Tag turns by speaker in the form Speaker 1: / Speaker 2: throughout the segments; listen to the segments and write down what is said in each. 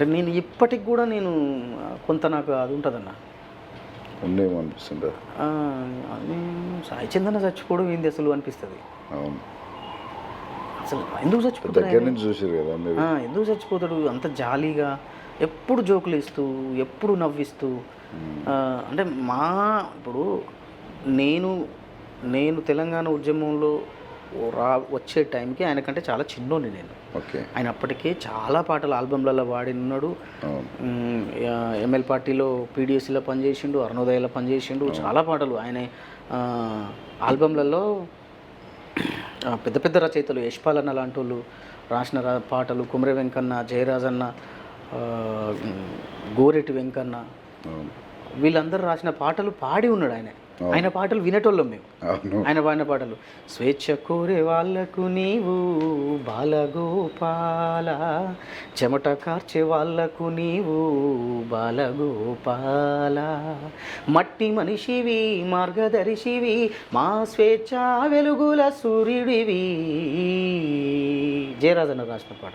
Speaker 1: అంటే నేను ఇప్పటికి కూడా నేను కొంత నాకు అది ఉంటుందన్న.
Speaker 2: ఉండేమో అనిపిస్తుంటుంది
Speaker 1: ఆ, అది సాయి చందన చచ్చిపోవడం ఏంది అసలు అనిపిస్తుంది.
Speaker 2: అవును.
Speaker 1: అసలు ఎందుకు చచ్చిపోతాడు
Speaker 2: దగ్గర నుంచి చూసారు కదా మీరు?
Speaker 1: ఆ, ఎందుకు చచ్చిపోతాడు? అంత జాలీగా ఎప్పుడు జోకులు ఇస్తూ ఎప్పుడు నవ్విస్తూ అంటే మా ఇప్పుడు నేను నేను తెలంగాణ ఉద్యమంలో రా వచ్చే టైంకి ఆయనకంటే చాలా చిన్నోని నేను.
Speaker 2: ఓకే.
Speaker 1: ఆయన అప్పటికే చాలా పాటలు ఆల్బమ్లలో వాడి ఉన్నాడు ఎంఎల్ పార్టీలో పీడిఎస్సీలో పనిచేసిండు అరుణోదయలో పనిచేసిండు చాలా పాటలు ఆయన ఆల్బమ్లలో పెద్ద పెద్ద రచయితలు యశ్పాలన్న లాంటి వాళ్ళు రాసిన పాటలు కుమరి వెంకన్న జయరాజన్న గోరెటి వెంకన్న. వీళ్ళందరూ రాసిన పాటలు పాడి ఉన్నాడు ఆయన. ఆయన పాటలు వినేటోళ్ళం మేము. ఆయన పాడిన పాటలు స్వేచ్ఛ కోరే వాళ్ళకు నీవు బాలగోపాల చెమట కార్చే వాళ్ళకు నీవు బాలగోపాల మట్టి మనిషివి మార్గదర్శివి మా స్వేచ్ఛ వెలుగుల సూర్యుడివి. జయరాజన్న రాసిన పాట.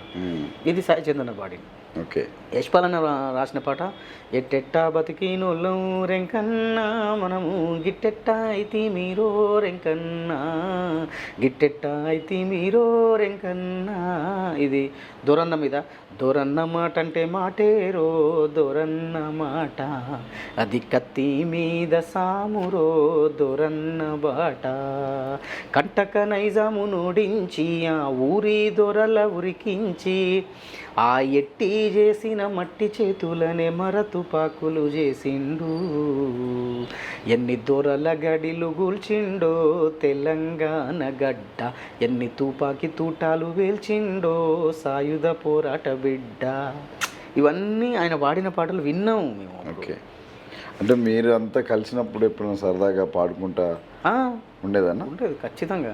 Speaker 1: ఇది సాయి చందన పాడింది.
Speaker 2: ఓకే.
Speaker 1: యశ్పాలన్న రాసిన పాట ఎట్టెట్టా బతికినోళ్ళం రెంకన్నా మనము గిట్టెట్టా అయితే మీరో రెంకన్నా గిట్టెట్టా అయితే మీరో రెంకన్నా. ఇది దూరన్న మీద. దూరన్న మాట అంటే మాటేరో దొరన్న మాట అది కత్తి మీద సామురో దొరన్న బాట కంటక నైజాము నుడించి ఆ ఊరి దొరల ఉరికించి ఆ ఎట్టి చేసిన మట్టి చేతులనే మరతుపాకులు చేసిండు. ఎన్ని దొరల గడిలు గూల్చిండో తెలంగాణ గడ్డ. ఎన్ని తుపాకి తూటాలు వేల్చిండో సాయుధ పోరాట బిడ్డ. ఇవన్నీ ఆయన వాడిన పాటలు విన్నాము మేము
Speaker 2: ఓకే. అంటే మీరు అంతా కలిసినప్పుడు ఎప్పుడైనా సరదాగా పాడుకుంటా ఉండేదన్నా
Speaker 1: ఉంటుంది ఖచ్చితంగా.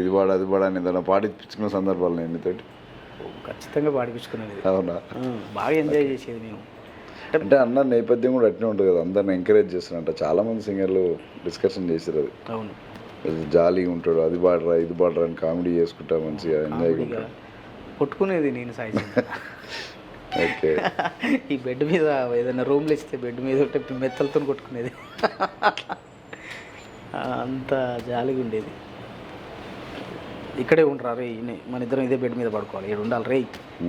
Speaker 2: ఇది పాడ అది పాడ అని ఏదైనా పాడించుకున్న సందర్భాలు నేను మీతోటి?
Speaker 1: ఖచ్చితంగా పాడిపించుకునేది.
Speaker 2: అవునా?
Speaker 1: బాగా ఎంజాయ్ చేసేది మేము.
Speaker 2: అంటే అన్న నేపథ్యం కూడా అట్నే ఉంటుంది కదా అందరిని ఎంకరేజ్ చేస్తున్నట్ట చాలా మంది సింగర్లు డిస్కషన్ చేసారు అది.
Speaker 1: అవును.
Speaker 2: జాలీగా ఉంటాడు అది పాడరా ఇది పాడరా అని కామెడీ చేసుకుంటా మంచిగా ఉంటాడు.
Speaker 1: కొట్టుకునేది నేను సాయి.
Speaker 2: ఓకే.
Speaker 1: ఈ బెడ్ మీద ఏదైనా రూమ్లో ఇస్తే బెడ్ మీద ఉంటే మెత్తలతో కొట్టుకునేది. అంత జాలిగా ఉండేది. ఇక్కడే ఉండరా రే. మన ఇద్దరం ఇదే బెడ్ మీద పడుకోవాలి ఇక్కడ ఉండాలి రే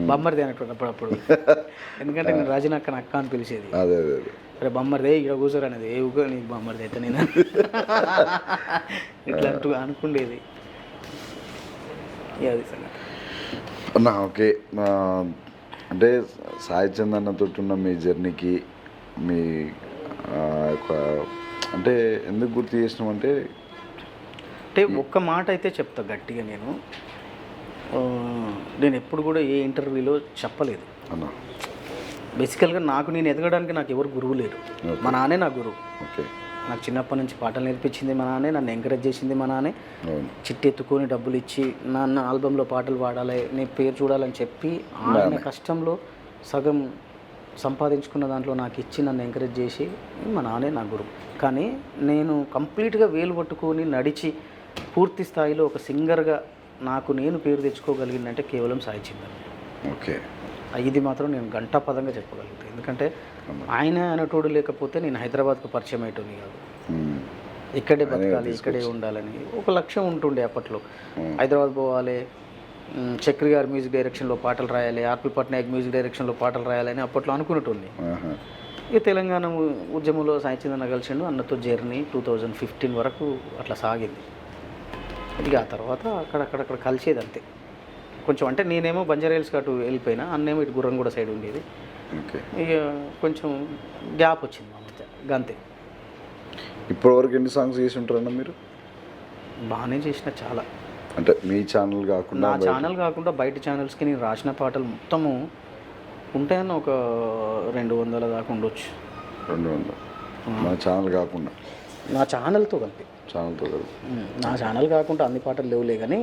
Speaker 1: బొమ్మరిది అనేటువంటి అప్పుడప్పుడు ఎందుకంటే నేను రాజనక్కన అక్క అని పిలిచేది.
Speaker 2: అదే అదే అదే.
Speaker 1: అరే బొమ్మరిదే ఇక్కడ కూర్చోరు అనేది. ఏ ఊగో నీకు బొమ్మరిది అయితే నేను ఇట్లా అంటూ అనుకుండేది. ఇక అది సంగతి.
Speaker 2: అన్న ఓకే అంటే సాయి చందన్నతో ఉన్న మీ జర్నీకి మీ అంటే ఎందుకు గుర్తు చేసినామంటే
Speaker 1: అంటే ఒక్క మాట అయితే చెప్తా గట్టిగా నేను. నేను ఎప్పుడు కూడా ఏ ఇంటర్వ్యూలో చెప్పలేదు.
Speaker 2: అన్న.
Speaker 1: బేసికల్గా నాకు నేను ఎదగడానికి నాకు ఎవరు గురువు లేరు. మా నాన్నే నా గురువు.
Speaker 2: ఓకే.
Speaker 1: నాకు చిన్నప్పటి నుంచి పాటలు నేర్పించింది మా నాన్నే నన్ను ఎంకరేజ్ చేసింది మా నాన్నే.
Speaker 2: అవును.
Speaker 1: చిట్టి ఎత్తుకొని డబ్బులు ఇచ్చి నాన్న ఆల్బంలో పాటలు పాడాలి నీ పేరు చూడాలని చెప్పి ఆయన కష్టంలో సగం సంపాదించుకున్న దాంట్లో నాకు ఇచ్చి నన్ను ఎంకరేజ్ చేసి మా నాన్నే నా గురువు. కానీ నేను కంప్లీట్గా వేలు పట్టుకొని నడిచి పూర్తి స్థాయిలో ఒక సింగర్గా నాకు నేను పేరు తెచ్చుకోగలిగిందంటే కేవలం సాయి చిందన్
Speaker 2: ఓకే.
Speaker 1: ఇది మాత్రం నేను గంటా పదంగా చెప్పగలుగుతాను ఎందుకంటే ఆయన అనేటోడు లేకపోతే నేను హైదరాబాద్కు పరిచయం అయ్యేటోని కాదు. ఇక్కడే బతకాలి ఇక్కడే ఉండాలని ఒక లక్ష్యం ఉంటుండే అప్పట్లో. హైదరాబాద్ పోవాలి చక్రి గారి మ్యూజిక్ డైరెక్షన్లో పాటలు రాయాలి ఆర్పి పట్నాయక్ మ్యూజిక్ డైరెక్షన్లో పాటలు రాయాలని అప్పట్లో అనుకునేటోని
Speaker 2: ఆహా.
Speaker 1: ఇక తెలంగాణ ఉద్యమంలో సాయిచందన కలిసిండు అన్నతో జర్నీ టూ థౌజండ్ ఫిఫ్టీన్ వరకు అట్లా సాగింది. ఇక ఆ తర్వాత అక్కడక్కడక్కడ కలిసేది అంతే కొంచెం అంటే నేనేమో బంజారా అటు వెళ్ళిపోయినా అన్నేమో ఇటు గుర్రంగూడ సైడ్ ఉండేది. ఇక కొంచెం గ్యాప్ వచ్చింది మా మధ్య గంతే.
Speaker 2: ఇప్పటివరకు ఎన్ని సాంగ్స్ చేసి ఉంటారన్న మీరు?
Speaker 1: బాగానే చేసిన చాలా.
Speaker 2: అంటే మీ ఛానల్ కాకుండా
Speaker 1: నా ఛానల్ కాకుండా బయట ఛానల్స్కి నేను రాసిన పాటలు మొత్తము ఉంటాయన్న ఒక రెండు వందల దాకా ఉండొచ్చు.
Speaker 2: రెండు వందలు. మా ఛానల్ కాకుండా.
Speaker 1: నా ఛానల్తో కలిపి.
Speaker 2: ఛానల్తో
Speaker 1: నా ఛానల్ కాకుండా అన్ని పాటలు లేవులే కానీ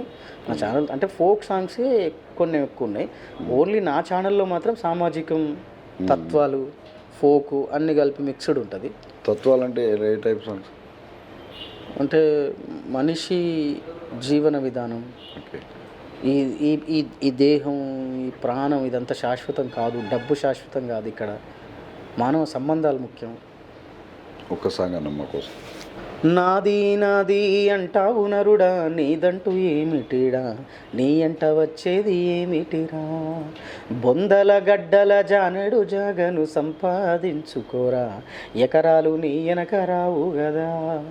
Speaker 1: నా ఛానల్ అంటే ఫోక్ సాంగ్సే కొన్ని ఎక్కువ ఉన్నాయి. ఓన్లీ నా ఛానల్లో మాత్రం సామాజికం తత్వాలు ఫోకు అన్ని కలిపి మిక్స్డ్ ఉంటుంది.
Speaker 2: తత్వాలంటే ఏ టైప్ సాంగ్స్?
Speaker 1: అంటే మనిషి జీవన విధానం ఈ ఈ ఈ ఈ దేహం ఈ ప్రాణం ఇదంతా శాశ్వతం కాదు డబ్బు శాశ్వతం కాదు ఇక్కడ. మానవ సంబంధాలు ముఖ్యం.
Speaker 2: ఒక్క సాంగ్ అన్నమ్మ కోసం.
Speaker 1: నాది నాది అంటావు నరుడా నీదంటూ ఏమిటిడా? నీ అంట వచ్చేది ఏమిటిరా? బొందల గడ్డల జానెడు జాగను సంపాదించుకోరా. ఎకరాలు నీ వెనక రావు గదా.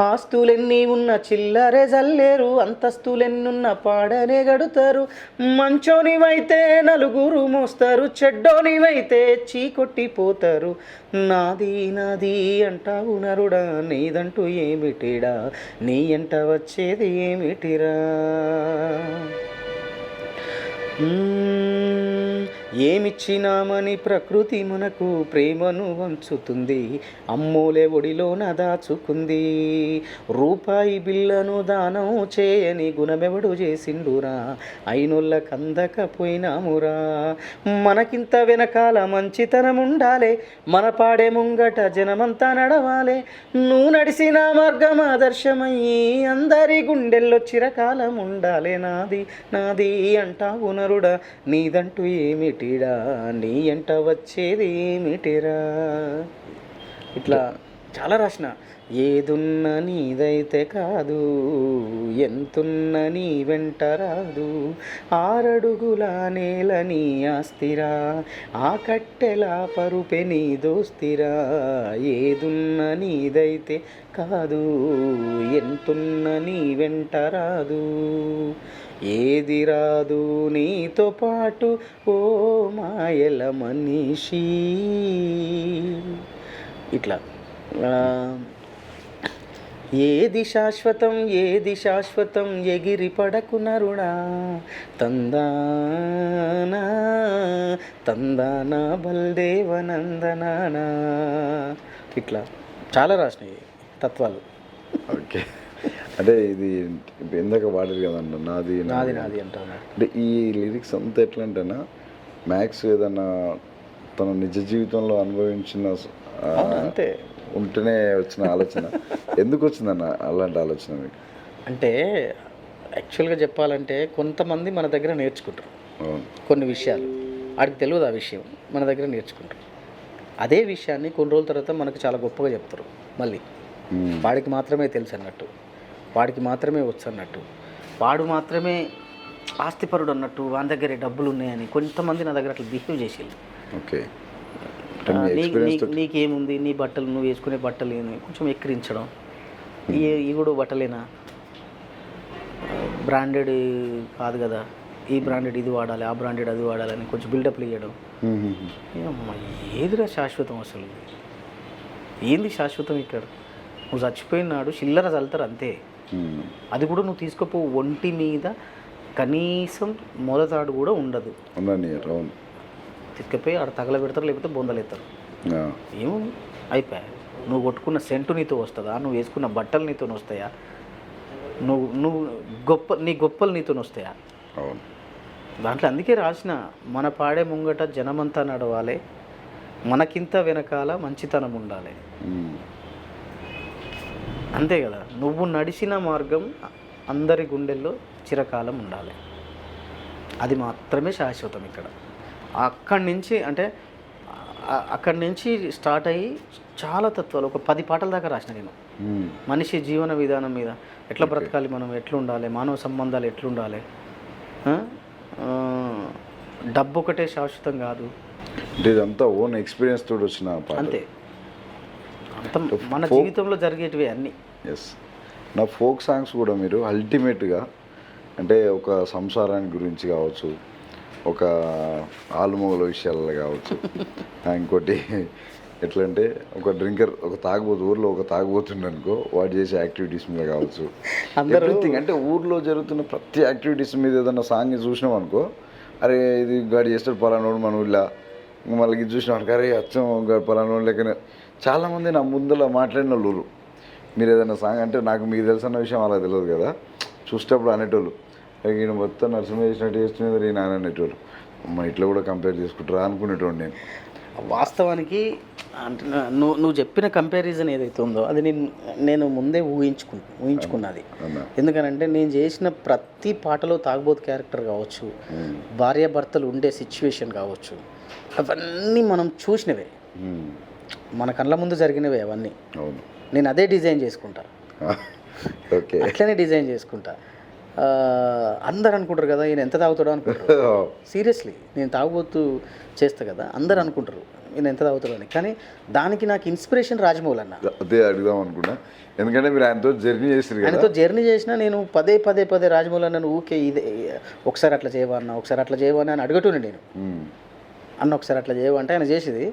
Speaker 1: ఆస్తులెన్ని ఉన్న చిల్లరే జల్లేరు అంతస్తులెన్నున్న పాడనే గడుతారు. మంచోనివైతే నలుగురు మోస్తారు చెడ్డోనివైతే చీకొట్టిపోతారు. నాది నాది అంటావు నరుడా నీదంటూ ఏమిటిడా? నీ ఎంట వచ్చేది ఏమిటిరా? ఏమిచ్చినామని ప్రకృతి మనకు ప్రేమను వంచుతుంది. అమ్మూలే ఒడిలోన దాచుకుంది రూపాయి బిల్లను దానం చేయని గుణమెవడు చేసిండురా? అయినోళ్ళ కందకపోయినామురా? మనకింత వెనకాల మంచితనం ఉండాలే మన పాడే ముంగట జనమంతా నడవాలే. నువ్వు నడిసిన మార్గం ఆదర్శమయ్యి అందరి గుండెల్లో చిరకాలం ఉండాలే నాది నాది అంటావు నరుడా నీదంటూ ఏమిటిడా నీ ఎంట వచ్చేది ఏమిటిరా ఇట్లా చాలా రాసిన. ఏదున్న నీదైతే కాదు ఎంతున్న నీ వెంట రాదు. ఆరడుగుల నేల నీ ఆస్తిరా ఆ కట్టెలా పరుపె నీ దోస్తిరా. ఏదున్న నీదైతే కాదు ఎంతున్న నీ వెంట రాదు. ఏది రాదు నీతో పాటు ఓ మాయల మనిషి. ఇట్లా. ఏది శాశ్వతం ఏది శాశ్వతం ఎగిరి పడకు నరుడా తందానా తందానా బల్దేవనందనానా. ఇట్లా. చాలా రాసినాయి తత్వాలు.
Speaker 2: ఓకే. అంటే ఇది ఇందాక పాడారు కదన్న నాది
Speaker 1: నాది నాది అంటాను.
Speaker 2: అంటే ఈ లిరిక్స్ అంతా ఎట్లా అంటేనా మ్యాక్స్ ఏదన్నా తన నిజ జీవితంలో అనుభవించిన
Speaker 1: అంతే.
Speaker 2: ఉంటేనే వచ్చిన ఆలోచన. ఎందుకు వచ్చిందన్న అలాంటి ఆలోచన మీకు?
Speaker 1: అంటే యాక్చువల్గా చెప్పాలంటే కొంతమంది మన దగ్గర నేర్చుకుంటారు. కొన్ని విషయాలు. వాడికి తెలియదు ఆ విషయం. మన దగ్గర నేర్చుకుంటారు. అదే విషయాన్ని కొన్ని రోజుల తర్వాత మనకు చాలా గొప్పగా చెప్తారు. మళ్ళీ. వాడికి మాత్రమే తెలుసు అన్నట్టు. వాడికి మాత్రమే వచ్చు అన్నట్టు వాడు మాత్రమే ఆస్తిపరుడు అన్నట్టు వాని దగ్గర డబ్బులు ఉన్నాయని కొంతమంది నా దగ్గర అట్లా బిహేవ్ చేసేది
Speaker 2: ఓకే.
Speaker 1: నీకేముంది? నీ బట్టలు నువ్వు వేసుకునే బట్టలు ఏంది? కొంచెం ఎక్కిరించడం. ఈ ఈ కూడా బట్టలేనా? బ్రాండెడ్ కాదు కదా. ఈ బ్రాండెడ్ ఇది వాడాలి ఆ బ్రాండెడ్ అది వాడాలని కొంచెం బిల్డప్లు ఇవ్వడం
Speaker 2: మ్మ్.
Speaker 1: ఏమ్మా, ఏదిరా శాశ్వతం అసలు? ఏంది శాశ్వతం ఇక్కడ? నువ్వు చచ్చిపోయినాడు చిల్లర చల్లుతారు అంతే. అది కూడా నువ్వు తీసుకోపో ఒంటి మీద కనీసం మొదతాడు కూడా ఉండదు.
Speaker 2: అవును.
Speaker 1: తీసుకుపోయి ఆడ తగల పెడతారు లేకపోతే బొందలేస్తారు.
Speaker 2: ఆ,
Speaker 1: ఏముంది అయిపోయా. నువ్వు కొట్టుకున్న సెంటు నీతో వస్తుందా? నువ్వు వేసుకున్న బట్టలు నీతో వస్తాయా? నువ్వు నువ్వు గొప్ప నీ గొప్పలు నీతో వస్తాయా?
Speaker 2: అవును.
Speaker 1: దాంట్లో అందుకే రాసిన మన పాడే ముంగట జనమంతా నడవాలి మనకింత వెనకాల మంచితనం ఉండాలి. అంతే కదా. నువ్వు నడిచిన మార్గం అందరి గుండెల్లో చిరకాలం ఉండాలి. అది మాత్రమే శాశ్వతం ఇక్కడ. అక్కడి నుంచి అంటే అక్కడి నుంచి స్టార్ట్ అయ్యి చాలా తత్వాలు. ఒక పది పాటల దాకా రాసిన నేను. మనిషి జీవన విధానం మీద ఎట్లా బ్రతకాలి మనం? ఎట్లా ఉండాలి మానవ సంబంధాలు ఎట్లుండాలి? డబ్బు ఒకటే శాశ్వతం కాదు.
Speaker 2: అంటే ఇదంతా ఓన్ ఎక్స్పీరియన్స్ తోటి వచ్చిన
Speaker 1: అంత. మన జీవితంలో జరిగేటివి అన్నీ.
Speaker 2: ఎస్ నా ఫోక్ సాంగ్స్ కూడా మీరు అల్టిమేట్గా అంటే ఒక సంసారానికి గురించి కావచ్చు ఒక ఆలుమొగల విషయాలలో కావచ్చు ఇంకోటి ఎట్లా అంటే ఒక డ్రింకర్ ఒక తాగుబోతు ఊర్లో ఒక తాగుబోతుండే అనుకో వాడు చేసే యాక్టివిటీస్ మీద కావచ్చు. ఎవ్రీథింగ్ అంటే ఊర్లో జరుగుతున్న ప్రతి యాక్టివిటీస్ మీద ఏదైనా సాంగ్ చూసినాం అనుకో అరే ఇది గాడి చేస్తాడు పలానోడు మన ఊళ్ళో మళ్ళీ ఇది చూసినాం అనుకో అరే అచ్చం గాడి పలానోడు లెక్కనే చాలామంది నా ముందర మాట్లాడిన వాళ్ళు. మీరు ఏదైనా సాంగ్ అంటే నాకు మీకు తెలిసిన విషయం అలా తెలియదు కదా. చూసేటప్పుడు అనేటోళ్ళు. "అరే ఈయన మొత్తం నరసింహ చేసినట్టు చేస్తున్నది ఈయన అని అనేటోళ్ళు. అమ్మ ఇట్లా కూడా కంపేర్ చేసుకుంటారా అనుకునేటోడు నేను.
Speaker 1: వాస్తవానికి అంటే నువ్వు నువ్వు చెప్పిన కంపారిజన్ ఏదైతే ఉందో అది నేను నేను ముందే ఊహించుకు ఊహించుకున్నది. ఎందుకనంటే నేను చేసిన ప్రతి పాటలో తాగుబోతు క్యారెక్టర్ కావచ్చు భార్యాభర్తలు ఉండే సిచ్యువేషన్ కావచ్చు అవన్నీ మనం చూసినవే. మన కళ్ళ ముందు జరిగినవే అవన్నీ.
Speaker 2: అవును.
Speaker 1: నేను అదే డిజైన్ చేసుకుంటా.
Speaker 2: ఓకే.
Speaker 1: అట్లనే డిజైన్ చేసుకుంటా. అందరు అనుకుంటారు కదా ఈయన ఎంత తాగుతాడో అనుకుంటారు. సీరియస్లీ నేను తాగుబోతు చేస్తా కదా అందరు అనుకుంటారు ఈయన ఎంత తాగుతాడో అని. కానీ దానికి నాకు ఇన్స్పిరేషన్ రాజమౌళి అన్న.
Speaker 2: అదే అడుగుదాం అనుకున్నా. ఎందుకంటే మీరు ఆయనతో జర్నీ కదా.
Speaker 1: ఆయనతో జర్నీ చేసినా నేను పదే పదే పదే రాజమౌళి అన్న ఊకే ఇదే ఒకసారి అట్లా చేయవా అన్న ఒకసారి అట్లా చేయవా అని అడుగుతుండే నేను. అన్న ఒకసారి అట్లా చేయవు అంటే ఆయన చేసేది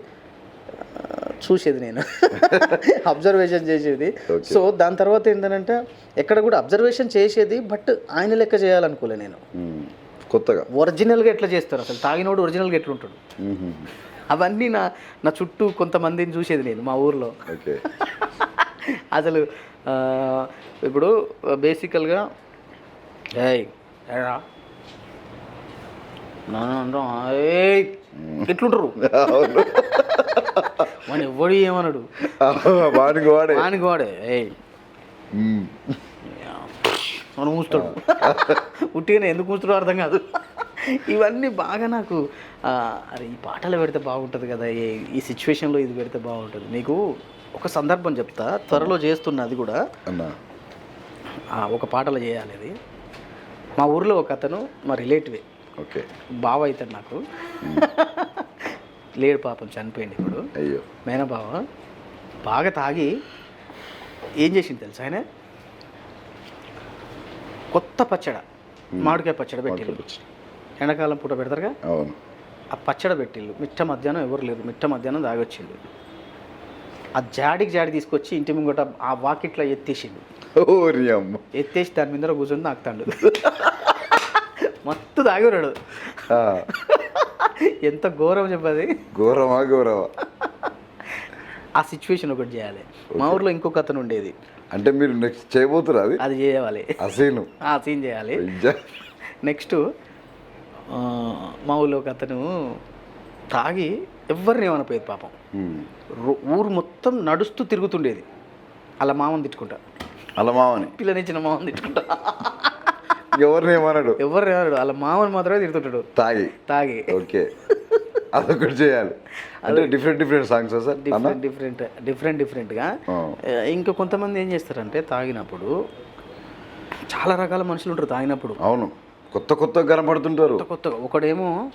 Speaker 1: చూసేది నేను. అబ్జర్వేషన్ చేసేది. సో దాని తర్వాత ఏంటంటే ఎక్కడ కూడా అబ్జర్వేషన్ చేసేది బట్ ఆయన లెక్క చేయాలనుకోలే నేను.
Speaker 2: మ్మ్. కొత్తగా?
Speaker 1: ఒరిజినల్గా ఎట్లా చేస్తారు అసలు? తాగినోడు ఒరిజినల్గా ఎట్లుంటాడు?
Speaker 2: మ్మ్.
Speaker 1: అవన్నీ నా నా చుట్టూ కొంతమందిని చూసేది నేను మా ఊర్లో. అసలు ఇప్పుడు బేసికల్గా ఏయ్ ఎట్లుంటారు? మన ఎవడు ఏమన్నాడు
Speaker 2: వాడికి వాడే.
Speaker 1: వానికి వాడే. ఏయ్. మనం మూస్తాడు ఉట్టిగానే ఎందుకు మూస్తాడో అర్థం కాదు. ఇవన్నీ బాగా నాకు అరే ఈ పాటలు పెడితే బాగుంటుంది కదా ఈ- ఈ సిచ్యువేషన్లో ఇది పెడితే బాగుంటుంది. మీకు ఒక సందర్భం చెప్తా. త్వరలో చేస్తున్నా అది కూడా. ఒక పాటలో చేయాలి అది. మా ఊర్లో ఒక అతను మా రిలేటివే.
Speaker 2: ఓకే.
Speaker 1: బావ అవుతాడు నాకు. లేడు పాపం చనిపోయింది ఇప్పుడు.
Speaker 2: అయ్యో.
Speaker 1: మేనబావ బాగా తాగి ఏం చేసింది తెలుసా ఆయన? కొత్త పచ్చడ మామిడికాయ పచ్చడి పెట్టిల్లు ఎండాకాలం పూట పెడతారుగా?
Speaker 2: అవును.
Speaker 1: ఆ పచ్చడి పెట్టిల్లు మిట్ట మధ్యాహ్నం ఎవరు లేరు. మిట్ట మధ్యాహ్నం తాగొచ్చిండు. ఆ జాడికి జాడి తీసుకొచ్చి ఇంటి ముంగట ఆ వాకిట్లో ఎత్తేసిండు. ఎత్తేసి దాని మీద కూర్చొని తాగుతాడు. మత్తు తాగిరాడు ఎంత ఘోరం చెప్పది?
Speaker 2: ఘోరమా ఘోరమా?
Speaker 1: ఆ సిచ్యువేషన్ ఒకటి చేయాలి. మా ఊర్లో ఇంకొక అతను ఉండేది.
Speaker 2: అంటే మీరు నెక్స్ట్ చేయబోతురా అది?
Speaker 1: అది చేయాలి.
Speaker 2: అసీను
Speaker 1: ఆ సీన్ చేయాలి. నెక్స్ట్ ఆ, మా ఊళ్ళో ఒక అతను తాగి ఎవరిని ఏమనిపోయేది పాపం. రో- ఊరు మొత్తం నడుస్తూ తిరుగుతుండేది. అలా మామని తిట్టుకుంటా.
Speaker 2: అలా మామని?
Speaker 1: పిల్లనిచ్చిన మామని తిట్టుకుంటా.
Speaker 2: ఎవరిని ఏమన్నాడు
Speaker 1: ఎవరు రాడు అలా మామని మాత్రమే తిరుగుతుంటాడు
Speaker 2: తాగి.
Speaker 1: తాగి.
Speaker 2: ఓకే. అదొకటి చేయాలి. అంటే different different songs sir?
Speaker 1: Different different different డిఫరెంట్గా ఇంకా కొంతమంది ఏం చేస్తారంటే తాగినప్పుడు చాలా రకాల మనుషులు ఉంటారు తాగినప్పుడు.
Speaker 2: అవును. కొత్త కొత్త కనపడుతుంటారు.
Speaker 1: కొత్త కొత్తగా. ఒకడేమో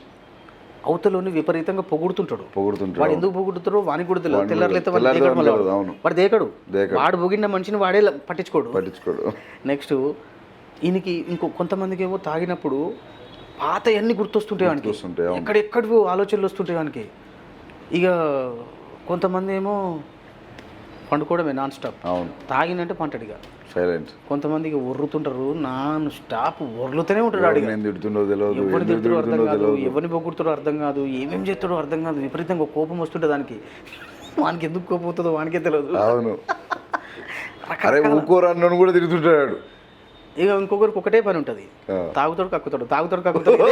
Speaker 1: అవతలని విపరీతంగా పొగుడుతుంటాడు.
Speaker 2: పొగుడుతుంటారు
Speaker 1: వాడు ఎందుకు పొగుడుతాడో వానికి కూడా తెలియదు. తెల్లారులైతే వాడు దేకడు. వాడు. పొగిడిన మనిషిని వాడే పట్టించుకోడు.
Speaker 2: పట్టించుకోడు.
Speaker 1: నెక్స్ట్ ఈయనకి ఇంకో కొంతమందికి ఏమో తాగినప్పుడు పాత అన్ని గుర్తొస్తుంటాయి వానికి. ఎక్కడెక్కడివి ఆలోచనలు వస్తుంటాయి వానికి ఇక కొంతమంది ఏమో పండుకోవడమే నాన్ స్టాప్.
Speaker 2: అవును.
Speaker 1: తాగినంటే పంటడు ఇక.
Speaker 2: సైలెంట్.
Speaker 1: కొంతమందికి ఒర్రుతుంటారు నాన్ స్టాప్ ఒర్లుతూనే ఉంటాడు
Speaker 2: తెలియదు
Speaker 1: ఎవరిని తిడుతాడో అర్థం కాదు ఎవరిని పొగుడుతాడో అర్థం కాదు ఏమేం చేస్తాడో అర్థం కాదు విపరీతంగా కోపం వస్తుంటే దానికి వానికి ఎందుకు కోపం అవుతుందో వానికే తెలియదు
Speaker 2: అవును. అరే ఊకోరు అన్నను కూడా తిడుతుంటాడు.
Speaker 1: ఇక ఇంకొకరికి ఒకటే పని ఉంటుంది. తాగుతాడు కక్కుతాడు తాగుతాడు కక్కుతాడు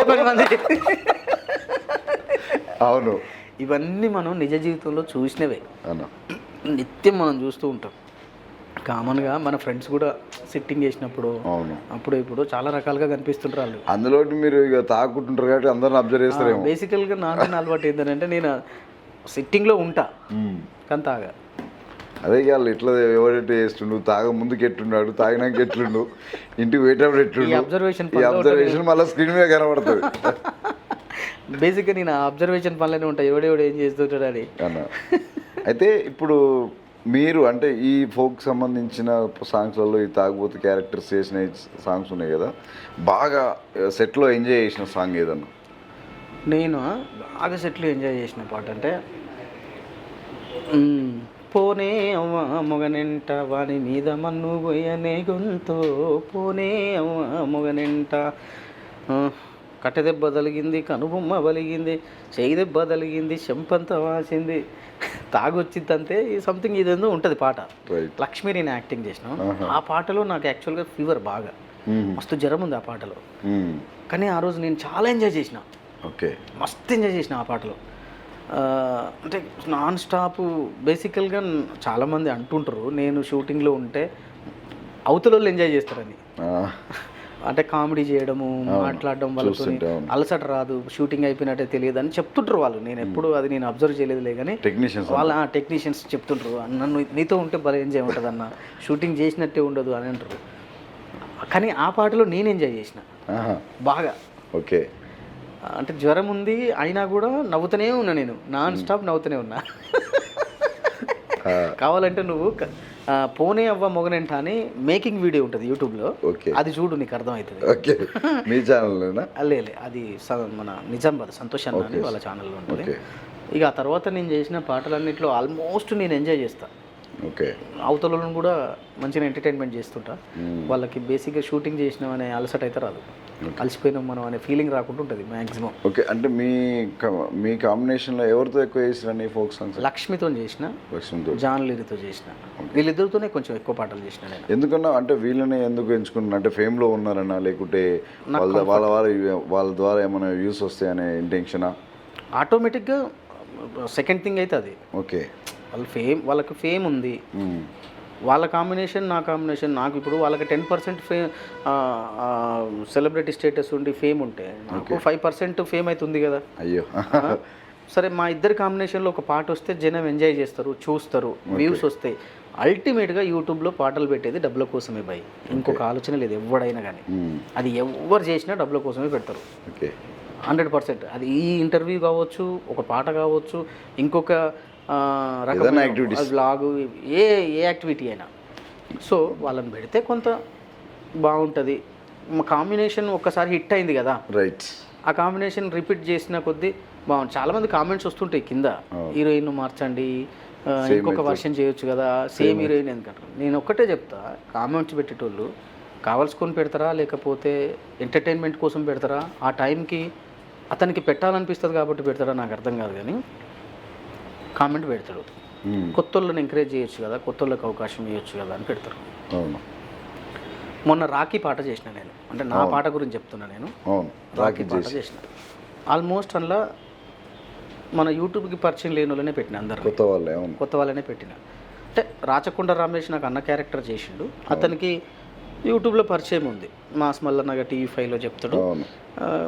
Speaker 2: అవును.
Speaker 1: ఇవన్నీ మనం నిజ జీవితంలో చూసినవే. నిత్యం మనం చూస్తూ ఉంటాం. కామన్గా మన ఫ్రెండ్స్ కూడా సిట్టింగ్ చేసినప్పుడు
Speaker 2: అవును.
Speaker 1: అప్పుడు ఇప్పుడు చాలా రకాలుగా కనిపిస్తుంటారు వాళ్ళు.
Speaker 2: అందులో మీరు ఇక తాగుకుంటుంటారు కాబట్టి అందరిని అబ్జర్వ్ చేస్తారేమో.
Speaker 1: బేసికల్గా నాకు అలవాటు ఏంటంటే నేను సిట్టింగ్లో ఉంటా. కానీ తాగా.
Speaker 2: అదే ఇక వాళ్ళు ఎట్లా ఎవరైతే చేస్తుండు తాగ ముందుకు ఎట్లున్నాడు తాగినాక ఎట్లుండు ఇంటికి పోయేటప్పుడు ఎట్లుండు
Speaker 1: అబ్జర్వేషన్
Speaker 2: ఈ అబ్జర్వేషన్ మళ్ళీ స్క్రీన్ మీద కనబడుతుంది.
Speaker 1: బేసిక్గా నేను అబ్జర్వేషన్ పనులనే ఉంటాయి ఎవడెవడు ఏం చేస్తుంటాడు అని.
Speaker 2: అన్న. అయితే ఇప్పుడు మీరు అంటే ఈ ఫోక్ సంబంధించిన సాంగ్స్లలో ఈ తాగుబోతు క్యారెక్టర్స్ చేసిన సాంగ్స్ ఉన్నాయి కదా బాగా సెట్లో ఎంజాయ్ చేసిన సాంగ్ ఏదన్నా?
Speaker 1: నేను బాగా సెట్లు ఎంజాయ్ చేసిన పాట అంటే పోనే అవ్వ మొగనెంట వాని మీద మన్ను పోయనే గొంతు. పోనే అవ్వ మొగనెంట కట్టెదెబ్బ తలిగింది కనుబొమ్మ బలిగింది చేయి దెబ్బ తలిగింది చెంపంత వాసింది. తాగొచ్చిందంతే సంథింగ్ ఇదేందో ఉంటుంది పాట. లక్ష్మి నేను యాక్టింగ్ చేసిన. ఆ పాటలో నాకు యాక్చువల్గా ఫీవర్ బాగా. మస్తు జ్వరం ఉంది ఆ పాటలో. కానీ ఆ రోజు నేను చాలా ఎంజాయ్ చేసిన.
Speaker 2: ఓకే.
Speaker 1: మస్తు ఎంజాయ్ చేసిన ఆ పాటలో. అంటే నాన్ స్టాప్ బేసికల్గా చాలామంది అంటుంటారు నేను షూటింగ్లో ఉంటే అవతల వాళ్ళు ఎంజాయ్ చేస్తారని. అంటే కామెడీ చేయడము మాట్లాడడం
Speaker 2: అవును.
Speaker 1: అలసట రాదు షూటింగ్ అయిపోయినట్టే తెలియదు అని చెప్తుంటారు వాళ్ళు. నేను ఎప్పుడు అది నేను అబ్జర్వ్ చేయలేదులే కానీ
Speaker 2: టెక్నీషియన్స్
Speaker 1: వాళ్ళ టెక్నీషియన్స్ చెప్తుంటారు నన్ను నీతో ఉంటే భలే ఎంజాయ్ ఉంటుంది అన్న షూటింగ్ చేసినట్టే ఉండదు అని అంటారు. కానీ ఆ పాటలో నేను ఎంజాయ్ చేసిన. బాగా.
Speaker 2: ఓకే.
Speaker 1: అంటే జ్వరం ఉంది అయినా కూడా నవ్వుతూనే ఉన్నా నేను. నాన్ స్టాప్ నవ్వుతూనే ఉన్నా. కావాలంటే నువ్వు పోనే అవ్వ మొగనెంట అని మేకింగ్ వీడియో ఉంటుంది యూట్యూబ్లో.
Speaker 2: ఓకే.
Speaker 1: అది చూడు నీకు అర్థమవుతుంది.
Speaker 2: ఓకే. మీ ఛానల్లోనా?
Speaker 1: లేలే అది మన నిజామాబాద్ సంతోష్ అన్న అని వాళ్ళ ఛానల్లో ఉంటుంది. ఇక ఆ తర్వాత నేను చేసిన పాటలన్నింటిలో ఆల్మోస్ట్ నేను ఎంజాయ్ చేస్తా.
Speaker 2: ఓకే.
Speaker 1: అవతలను కూడా మంచిగా ఎంటర్టైన్మెంట్ చేస్తుంటా.
Speaker 2: మ్మ్.
Speaker 1: వాళ్ళకి బేసిక్గా షూటింగ్ చేసినాం అనే అలసట అయితే రాదు. అలసిపోయినాం మనం అనే ఫీలింగ్ రాకుండా ఉంటుంది మ్యాక్సిమం
Speaker 2: ఓకే అంటే మీ మీ కాంబినేషన్లో ఎవరితో ఎక్కువ చేసిరండి ఫోక్ సాంగ్స్
Speaker 1: లక్ష్మితో చేసిన
Speaker 2: లక్ష్మితో.
Speaker 1: జాన్ లిరితో చేసిన. వీళ్ళిద్దరితోనే కొంచెం ఎక్కువ పాటలు చేసిన నేను.
Speaker 2: ఎందుకన్నా అంటే వీళ్ళని ఎందుకు ఎంచుకున్నా అంటే ఫేమ్లో ఉన్నారన్నా లేకుంటే వాళ్ళ వాళ్ళ వాళ్ళ వాళ్ళ ద్వారా ఏమైనా వ్యూస్ వస్తాయనే ఇంటెన్షనా
Speaker 1: ఆటోమేటిక్గా సెకండ్ థింగ్ అయితే అది.
Speaker 2: ఓకే
Speaker 1: వాళ్ళ ఫేమ్ వాళ్ళకి ఫేమ్ ఉంది.
Speaker 2: మ్మ్.
Speaker 1: వాళ్ళ కాంబినేషన్ నా కాంబినేషన్ నాకు ఇప్పుడు వాళ్ళకి టెన్ పర్సెంట్ ఫే సెలబ్రిటీ స్టేటస్ ఉండి ఫేమ్ ఉంటే నాకు ఫైవ్ పర్సెంట్ ఫేమ్ అవుతుంది కదా.
Speaker 2: అయ్యో.
Speaker 1: సరే మా ఇద్దరి కాంబినేషన్లో ఒక పాట వస్తే జనం ఎంజాయ్ చేస్తారు చూస్తారు వ్యూస్ వస్తాయి. అల్టిమేట్గా యూట్యూబ్లో పాటలు పెట్టేది డబ్బుల కోసమే బై ఇంకొక ఆలోచన లేదు ఎవడైనా కానీ.
Speaker 2: మ్మ్.
Speaker 1: అది ఎవరు చేసినా డబ్బుల కోసమే పెడతారు.
Speaker 2: ఓకే
Speaker 1: హండ్రెడ్ పర్సెంట్ అది ఈ ఇంటర్వ్యూ కావచ్చు ఒక పాట కావచ్చు ఇంకొక బ్లాగ్ ఏ ఏ యాక్టివిటీ అయినా. సో వాళ్ళని పెడితే కొంత బాగుంటుంది. మా కాంబినేషన్ ఒక్కసారి హిట్ అయింది కదా.
Speaker 2: రైట్
Speaker 1: ఆ కాంబినేషన్ రిపీట్ చేసిన కొద్దీ బాగుంది. చాలామంది కామెంట్స్ వస్తుంటాయి కింద. హీరోయిన్ మార్చండి ఆ, ఇంకొక వర్షన్ చేయొచ్చు కదా. సేమ్ హీరోయిన్ ఎందుకంటారు నేను ఒక్కటే చెప్తా. కామెంట్స్ పెట్టేటోళ్ళు కావాల్సుకొని పెడతారా? లేకపోతే ఎంటర్టైన్మెంట్ కోసం పెడతారా? ఆ టైంకి అతనికి పెట్టాలనిపిస్తుంది కాబట్టి పెడతారా? నాకు అర్థం కాదు కానీ కామెంట్ పెడతాడు.
Speaker 2: మ్మ్.
Speaker 1: కొత్త వాళ్ళని ఎంకరేజ్ చేయొచ్చు కదా కొత్త వాళ్ళకి అవకాశం ఇవ్వచ్చు కదా అని పెడతారు
Speaker 2: అవును.
Speaker 1: మొన్న రాఖీ పాట చేసిన నేను. అంటే నా పాట గురించి చెప్తున్నా నేను. రాఖీ పాట చేసిన. ఆల్మోస్ట్ అందులో మన యూట్యూబ్కి పరిచయం లేని వాళ్ళనే పెట్టిన అందరు
Speaker 2: కొత్త వాళ్ళే
Speaker 1: కొత్త వాళ్ళనే పెట్టిన. అంటే రాచకొండ రమేష్ నాకు అన్న క్యారెక్టర్ చేసిండు. అతనికి యూట్యూబ్లో పరిచయం ఉంది. మాస్ మల్లన్నగా టీవీ ఫైవ్లో చెప్తాడు.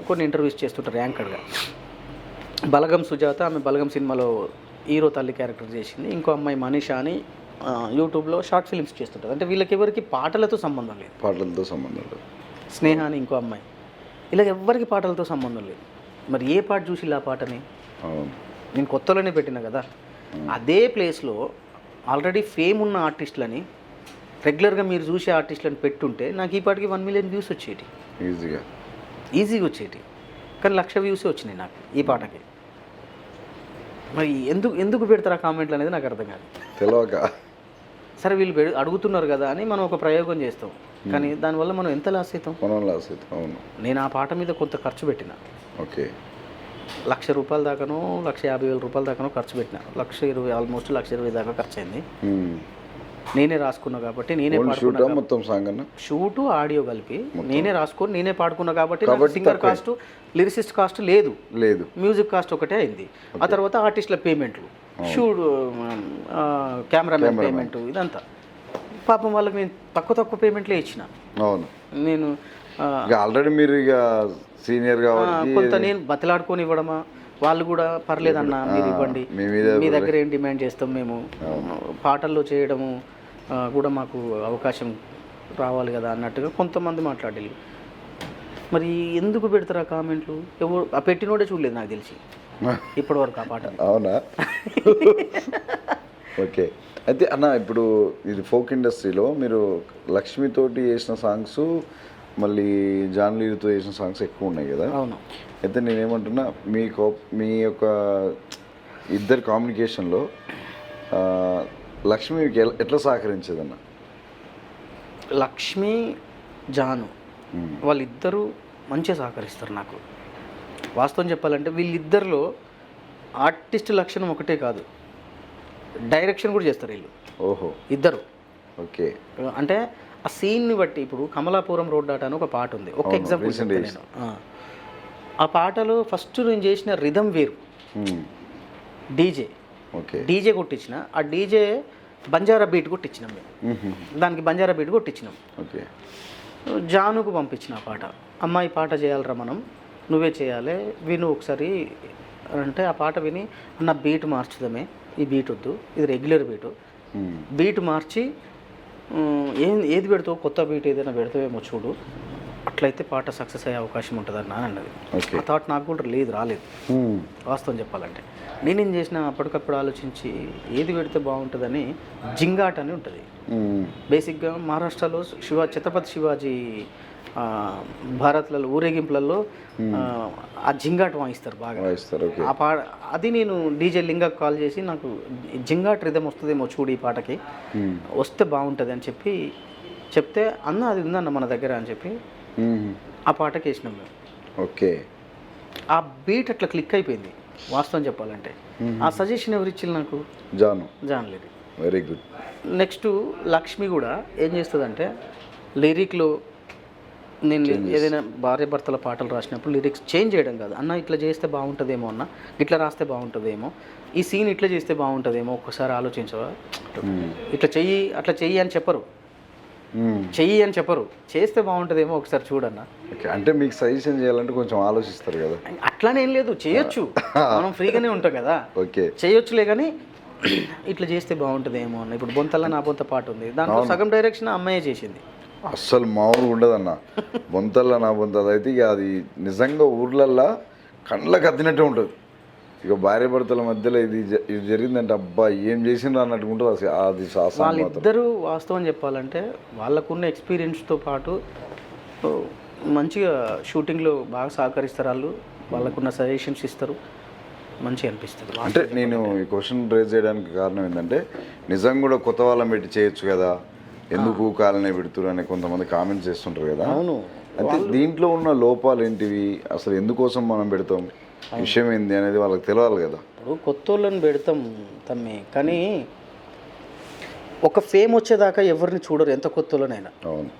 Speaker 1: కొన్ని ఇంటర్వ్యూస్ చేస్తుంటారు యాంకర్గా బలగం సుజాత ఆమె బలగం సినిమాలో హీరో తల్లి క్యారెక్టర్ చేసింది ఇంకో అమ్మాయి మనీషా అని యూట్యూబ్లో షార్ట్ ఫిల్మ్స్ చేస్తుంటారు అంటే వీళ్ళకి ఎవరికి పాటలతో సంబంధం లేదు.
Speaker 2: పాటలతో సంబంధం లేదు.
Speaker 1: స్నేహ అని ఇంకో అమ్మాయి. ఇలా ఎవ్వరికి పాటలతో సంబంధం లేదు. మరి ఏ పాట చూసి ఇలా పాటని? నేను కొత్తలోనే పెట్టిన కదా? అదే ప్లేస్లో ఆల్రెడీ ఫేమ్ ఉన్న ఆర్టిస్టులని రెగ్యులర్గా మీరు చూసే ఆర్టిస్టులను పెట్టుంటే నాకు ఈ పాటికి వన్ మిలియన్ వ్యూస్ వచ్చేటి
Speaker 2: ఈజీగా.
Speaker 1: ఈజీగా వచ్చేటి కానీ లక్ష వ్యూస్ వచ్చినాయి నాకు ఈ పాటకి. మరి ఎందుకు ఎందుకు పెడతారు ఆ కామెంట్లు అనేది నాకు అర్థం కాదు.
Speaker 2: తెలియక
Speaker 1: సరే వీళ్ళు పెడు- అడుగుతున్నారు కదా అని మనం ఒక ప్రయోగం చేస్తాం. కానీ దానివల్ల మనం ఎంత లాస్ అవుతాం?
Speaker 2: మనం లాస్ అవుతాం అవును.
Speaker 1: నేను ఆ పాట మీద కొంత ఖర్చు పెట్టిన.
Speaker 2: ఓకే.
Speaker 1: లక్ష రూపాయల దాకానో లక్ష యాభై వేల రూపాయల దాకానో ఖర్చు పెట్టిన. లక్ష ఇరవై ఆల్మోస్ట్ లక్ష ఇరవై దాకా ఖర్చు అయింది. నేనే రాసుకున్నా కాబట్టి నేనే పాడుకున్నా
Speaker 2: షూటా మొత్తం సాంగ్ అన్న?
Speaker 1: షూటు ఆడియో కలిపి నేనే రాసుకొని నేనే పాడుకున్నా కాబట్టి సింగర్ కాస్ట్ లిరిసిస్ట్ కాస్ట్ లేదు.
Speaker 2: లేదు.
Speaker 1: మ్యూజిక్ కాస్ట్ ఒకటే అయింది. ఆ తర్వాత ఆర్టిస్టుల పేమెంట్లు షూట్ కెమెరామెన్ పేమెంట్ ఇదంతా. పాపం వాళ్ళకి నేను తక్కువ తక్కువ పేమెంట్లే ఇచ్చిన.
Speaker 2: అవును.
Speaker 1: నేను
Speaker 2: ఆల్రెడీ మీరు ఇక సీనియర్ కాబట్టి
Speaker 1: కొంత నేను బతిలాడుకొని ఇవ్వడమా? వాళ్ళు కూడా పర్లేదన్నా మీరు ఇవ్వండి.
Speaker 2: మీ
Speaker 1: దగ్గర ఏం డిమాండ్ చేస్తాం మేము? పాటల్లో చేయడము కూడా మాకు అవకాశం రావాలి కదా అన్నట్టుగా కొంతమంది మాట్లాడారు మరి ఎందుకు పెడతారు ఆ కామెంట్లు? ఎవరు ఆ పెట్టినోడే చూడలేదు నాకు తెలిసి. ఇప్పటివరకు ఆ పాట.
Speaker 2: అవునా? ఓకే. అయితే అన్న ఇప్పుడు ఇది ఫోక్ ఇండస్ట్రీలో మీరు లక్ష్మితోటి చేసిన సాంగ్స్ మళ్ళీ జాన్లీతో చేసిన సాంగ్స్ ఎక్కువ ఉన్నాయి కదా?
Speaker 1: అవును.
Speaker 2: అయితే నేనేమంటున్నా మీ కో మీ యొక్క ఇద్దరు కామ్యూనికేషన్లో లక్ష్మి ఎట్లా సహకరించేదన్న?
Speaker 1: లక్ష్మి జాను. వాళ్ళిద్దరూ మంచిగా సహకరిస్తారు నాకు. వాస్తవం చెప్పాలంటే వీళ్ళిద్దరిలో ఆర్టిస్ట్ లక్షణం ఒకటే కాదు. డైరెక్షన్ కూడా చేస్తారు వీళ్ళు.
Speaker 2: ఓహో.
Speaker 1: ఇద్దరు.
Speaker 2: ఓకే.
Speaker 1: అంటే ఆ సీన్ని బట్టి ఇప్పుడు కమలాపురం రోడ్ ఆట అని ఒక పాట ఉంది. ఒక ఎగ్జాంపుల్. నేను. ఆ. పాటలో ఫస్ట్ నేను చేసిన రిధం వేరు. డీజే.
Speaker 2: ఓకే
Speaker 1: డీజే కొట్టించిన. ఆ డీజే బంజారా బీట్ కొట్టించినాం మేము.
Speaker 2: మ్మ్.
Speaker 1: దానికి బంజారా బీట్ కొట్టించినాం.
Speaker 2: ఓకే
Speaker 1: జానుకు పంపించిన ఆ పాట. అమ్మాయి పాట చేయాలరా మనం. నువ్వే చేయాలి. విను ఒకసారి. అంటే ఆ పాట విని అన్న బీట్ మార్చుదామే. ఈ బీట్ వద్దు. ఇది రెగ్యులర్ బీటు.
Speaker 2: మ్మ్.
Speaker 1: బీట్ మార్చి ఏం ఏది పెడతావు కొత్త బీట్ ఏదైనా పెడతావేమో చూడు. అట్లయితే పాట సక్సెస్ అయ్యే అవకాశం ఉంటుంది అన్న అన్నది ఆ థాట్ నాకు కూడా లేదు రాలేదు. వాస్తవం చెప్పాలంటే నేనేం చేసిన అప్పటికప్పుడు ఆలోచించి ఏది పెడితే బాగుంటుందని జింగాట్ అని ఉంటుంది. బేసిక్గా మహారాష్ట్రలో శివ ఛత్రపతి శివాజీ భారత్లలో ఊరేగింపులలో ఆ, జింగాట్ వాయిస్తారు బాగా ఆ పా అది నేను డీజే లింగకు కాల్ చేసి నాకు జింగాట్ రిధం వస్తుందేమో చూడు ఈ పాటకి. వస్తే బాగుంటుంది అని చెప్పి చెప్తే అన్న అది ఉందన్న మన దగ్గర అని చెప్పి. ఆ పాటకి వేసినాం మేము.
Speaker 2: ఓకే.
Speaker 1: ఆ బీట్ అట్లా క్లిక్ అయిపోయింది వాస్తవం చెప్పాలంటే. ఆ సజెషన్ ఎవరు ఇచ్చింది నాకు?
Speaker 2: జాను.
Speaker 1: జాన్లేదు
Speaker 2: వెరీ గుడ్.
Speaker 1: నెక్స్ట్ లక్ష్మి కూడా ఏం చేస్తుందంటే లిరిక్లో నేను ఏదైనా భార్య భర్తల పాటలు రాసినప్పుడు లిరిక్స్ చేంజ్ చేయడం కాదు. అన్న ఇట్లా చేస్తే బాగుంటుందేమో అన్న ఇట్లా రాస్తే బాగుంటుందేమో ఈ సీన్ ఇట్లా చేస్తే బాగుంటుందేమో ఒక్కసారి ఆలోచించవా? ఇట్లా చెయ్యి అట్లా చెయ్యి అని చెప్పరు. చెయ్యి అని చెప్పరు. చేస్తే బాగుంటుందేమో ఒకసారి చూడన్న.
Speaker 2: అంటే మీకు సజెషన్ చేయాలంటే కొంచెం ఆలోచిస్తారు కదా?
Speaker 1: అట్లానే ఏం లేదు చేయొచ్చు. మనం ఫ్రీగానే ఉంటాం కదా.
Speaker 2: ఓకే.
Speaker 1: చేయొచ్చులే కానీ ఇట్లా చేస్తే బాగుంటుందేమో అన్న. ఇప్పుడు బొంతల్ల నా బొంత పాట ఉంది. దాంట్లో సగం డైరెక్షన్ అమ్మాయే చేసింది.
Speaker 2: అస్సలు మామూలుగా ఉండదన్న. బొంతల్లో నా బొంత ఇక అది నిజంగా ఊర్లల్లో కండ్లకు అద్దినట్టే ఉంటుంది. ఇక భార్య భర్తల మధ్యలో ఇది ఇది జరిగిందంటే అబ్బా ఏం చేసిండ్రు అన్నట్టు ఉంటుంది అది
Speaker 1: వాళ్ళిద్దరూ వాస్తవం చెప్పాలంటే వాళ్ళకున్న ఎక్స్పీరియన్స్తో పాటు మంచిగా షూటింగ్లో బాగా సహకరిస్తారు వాళ్ళు వాళ్ళకున్న సజెషన్స్ ఇస్తారు మంచిగా అనిపిస్తుంది.
Speaker 2: అంటే నేను ఈ క్వశ్చన్ రేజ్ చేయడానికి కారణం ఏంటంటే నిజంగా కూడా కొత్త వాళ్ళని పెట్టి చేయొచ్చు కదా ఎందుకు కాలనే పెడుతురు అని కొంతమంది కామెంట్స్ చేస్తుంటారు కదా.
Speaker 1: అవును.
Speaker 2: అయితే దీంట్లో ఉన్న లోపాలు ఏంటివి? అసలు ఎందుకోసం మనం పెడతాం? విషయం ఏంది అనేది వాళ్ళకి తెలియాలి కదా.
Speaker 1: ఇప్పుడు కొత్త వాళ్ళని పెడతాం తమ్మి కానీ ఒక ఫేమ్ వచ్చేదాకా ఎవరిని చూడరు ఎంత కొత్త వాళ్ళనైనా
Speaker 2: అవును.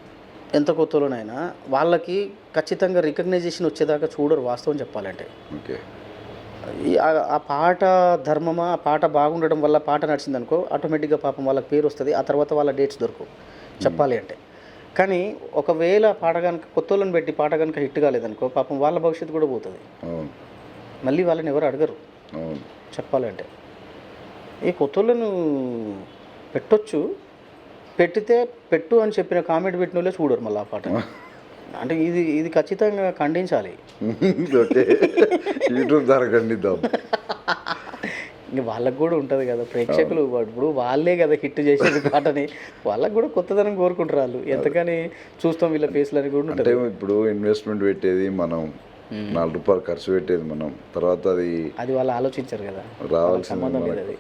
Speaker 1: ఎంత కొత్త వాళ్ళనైనా వాళ్ళకి ఖచ్చితంగా రికగ్నైజేషన్ వచ్చేదాకా చూడరు వాస్తవం చెప్పాలంటే.
Speaker 2: ఓకే.
Speaker 1: ఆ- పాట ధర్మమా ఆ పాట బాగుండడం వల్ల పాట నడిచింది అనుకో ఆటోమేటిక్గా పాపం వాళ్ళకి పేరు వస్తుంది ఆ తర్వాత వాళ్ళ డేట్స్ దొరకవు చెప్పాలి అంటే. కానీ ఒకవేళ పాట కనుక కొత్త వాళ్ళని పెట్టి పాట కనుక హిట్ కాలేదనుకో పాపం వాళ్ళ భవిష్యత్తు కూడా పోతుంది. మళ్ళీ వాళ్ళని ఎవరు అడగరు. చెప్పాలంటే. ఈ కొత్త వాళ్ళను పెట్టొచ్చు. పెట్టితే పెట్టు అని చెప్పిన కామెంట్ పెట్టిన వాళ్ళే చూడరు మళ్ళీ ఆ పాట. అంటే ఇది ఇది ఖచ్చితంగా ఖండించాలి.
Speaker 2: యూట్యూబ్ ద్వారా ఖండిద్దాం.
Speaker 1: ఇంక వాళ్ళకు కూడా ఉంటుంది కదా ప్రేక్షకులు. ఇప్పుడు వాళ్ళే కదా హిట్ చేసేది పాటని. వాళ్ళకు కూడా కొత్తదనం కోరుకుంటారు వాళ్ళు. ఎంతకని చూస్తాం వీళ్ళ ఫేస్లు అని కూడా ఉంటుంది.
Speaker 2: ఇప్పుడు ఇన్వెస్ట్మెంట్ పెట్టేది మనం. నాలుగు రూపాయలు ఖర్చు పెట్టేది మనం. తర్వాత అది
Speaker 1: అది వాళ్ళు ఆలోచించారు కదా.
Speaker 2: రావాల్సింది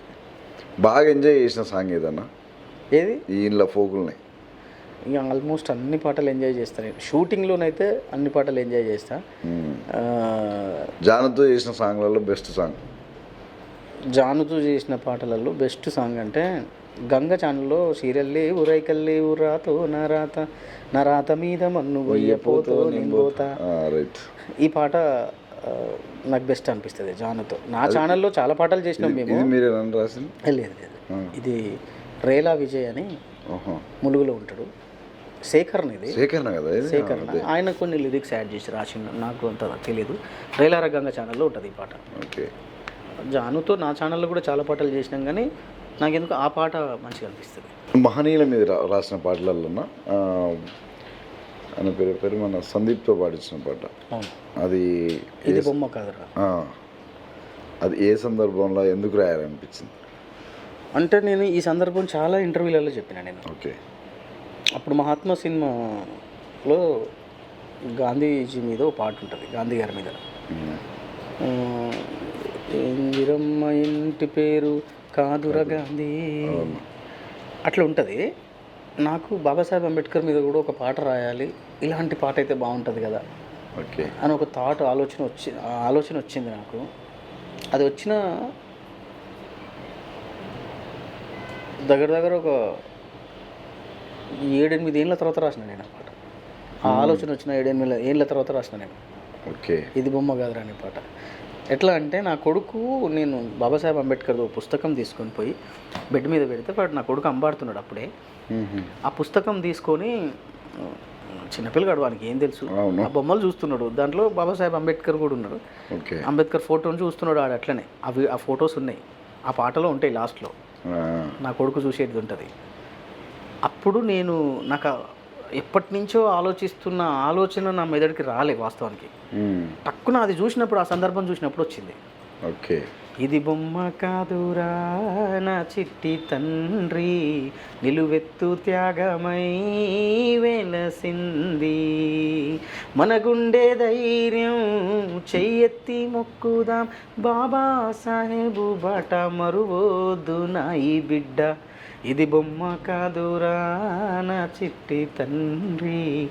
Speaker 2: బాగా ఎంజాయ్ చేసిన సాంగ్ ఏదన్నా?
Speaker 1: ఏది?
Speaker 2: ఈ ఇంట్లో ఫోకుల్ని.
Speaker 1: ఇంకా ఆల్మోస్ట్ అన్ని పాటలు ఎంజాయ్ చేస్తాను నేను. షూటింగ్లోనైతే అన్ని పాటలు ఎంజాయ్ చేస్తా.
Speaker 2: జానుతో చేసిన సాంగ్లలో బెస్ట్ సాంగ్
Speaker 1: జానుతో చేసిన పాటలలో బెస్ట్ సాంగ్ అంటే గంగ ఛానల్లో సీరియల్లే ఊరైకల్లి ఊరాతో నరాత నరాత మీద మన్ను పోతో నింబోతా.
Speaker 2: రైట్
Speaker 1: ఈ పాట నాకు బెస్ట్ అనిపిస్తుంది జానుతో. నా ఛానల్లో చాలా పాటలు చేసినాం మేము.
Speaker 2: రాసింది?
Speaker 1: లేదు లేదు ఇది రేలా విజయ్ అని
Speaker 2: ఓహో.
Speaker 1: ములుగులో ఉంటాడు. శేఖర్ని ఇది.
Speaker 2: సేకరణ కదా
Speaker 1: శేఖర్ ఆయన కొన్ని లిరిక్స్ యాడ్ చేసి రాసిండు నాకు అంత తెలియదు రేలార గంగ ఛానల్లో ఉంటుంది ఈ పాట.
Speaker 2: ఓకే.
Speaker 1: జానుతో నా ఛానల్లో కూడా చాలా పాటలు చేసినాం కానీ నాకెందుకు ఆ పాట మంచిగా అనిపిస్తుంది.
Speaker 2: మహనీయుల మీద రాసిన పాటలలోన ఆయన పేరు పేరు మన సందీప్తో పాడించిన పాట. అది
Speaker 1: ఇది బొమ్మ కాదురా.
Speaker 2: అది ఏ సందర్భంలో ఎందుకు రాయాలనిపించింది?
Speaker 1: అంటే నేను ఈ సందర్భం చాలా ఇంటర్వ్యూలలో చెప్పిన నేను.
Speaker 2: ఓకే.
Speaker 1: అప్పుడు మహాత్మా సినిమాలో గాంధీజీ మీద ఒక పాట ఉంటుంది గాంధీ గారి మీద. ఇందిరమ్మ ఇంటి పేరు కాదుర గాంధీ అట్లా ఉంటుంది. నాకు బాబాసాహెబ్ అంబేద్కర్ మీద కూడా ఒక పాట రాయాలి. ఇలాంటి పాట అయితే బాగుంటుంది కదా.
Speaker 2: ఓకే.
Speaker 1: అని ఒక థాట్ ఆలోచన వచ్చి ఆలోచన వచ్చింది నాకు. అది వచ్చిన దగ్గర దగ్గర ఒక ఏడెనిమిది ఏళ్ళ తర్వాత రాసిన నేను ఆ పాట. ఆ ఆలోచన వచ్చిన ఏడెనిమిది ఏళ్ళ తర్వాత రాసిన నేను.
Speaker 2: ఓకే.
Speaker 1: ఇది బొమ్మ కాదురా అనే పాట. ఎట్లా అంటే నా కొడుకు నేను బాబాసాహెబ్ అంబేద్కర్ పుస్తకం తీసుకొని పోయి బెడ్ మీద పెడితే వాడు నా కొడుకు అంబాడుతున్నాడు అప్పుడే. ఆ పుస్తకం తీసుకొని చిన్నపిల్లగాడు వానికి ఏం తెలుసు. ఆ బొమ్మలు చూస్తున్నాడు. దాంట్లో బాబాసాహెబ్ అంబేద్కర్ కూడా ఉన్నాడు. అంబేద్కర్ ఫోటోని చూస్తున్నాడు ఆడు అట్లనే. అవి ఆ ఫొటోస్ ఉన్నాయి. ఆ పాటలో ఉంటాయి లాస్ట్లో నా కొడుకు చూసేది ఉంటుంది. అప్పుడు నేను నాకు ఎప్పటి నుంచో ఆలోచిస్తున్న ఆలోచన నా మెదడుకి రాలే వాస్తవానికి. టక్కున అది చూసినప్పుడు ఆ సందర్భం చూసినప్పుడు వచ్చింది.
Speaker 2: ఓకే.
Speaker 1: ఇది బొమ్మ కాదురా నా చిట్టి తండ్రి నిలువెత్తు త్యాగమై వెలసింది. మన గుండె ధైర్యం చెయ్యెత్తి మొక్కుదాం. బాబా సాహెబు బాట మరువోద్దు నా ఈ బిడ్డ. ఇది బొమ్మ కాదురా నా చిట్టి తండ్రి.